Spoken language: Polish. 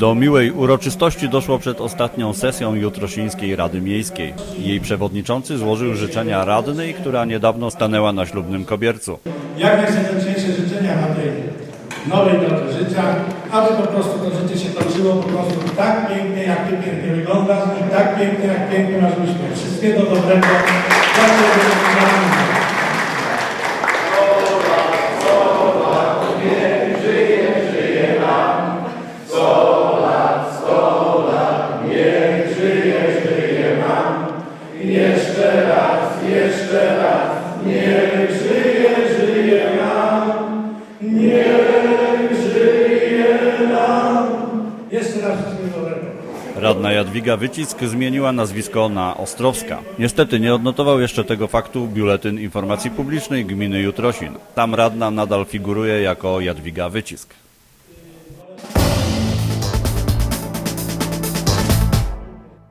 Do miłej uroczystości doszło przed ostatnią sesją Jutrosińskiej Rady Miejskiej. Jej przewodniczący złożył życzenia radnej, która niedawno stanęła na ślubnym kobiercu. jak najserdeczniejsze życzenia tej nowej drodze życia, aby po prostu to życie się toczyło po prostu tak pięknie, jak Ty pięknie wyglądasz i tak pięknie, jak pięknie masz uśmiech. Wszystkiego dobrego. Jeszcze raz wszystkiego dobrego. Radna Jadwiga Wycisk zmieniła nazwisko na Ostrowska. Niestety nie odnotował jeszcze tego faktu Biuletyn Informacji Publicznej Gminy Jutrosin. Tam radna nadal figuruje jako Jadwiga Wycisk.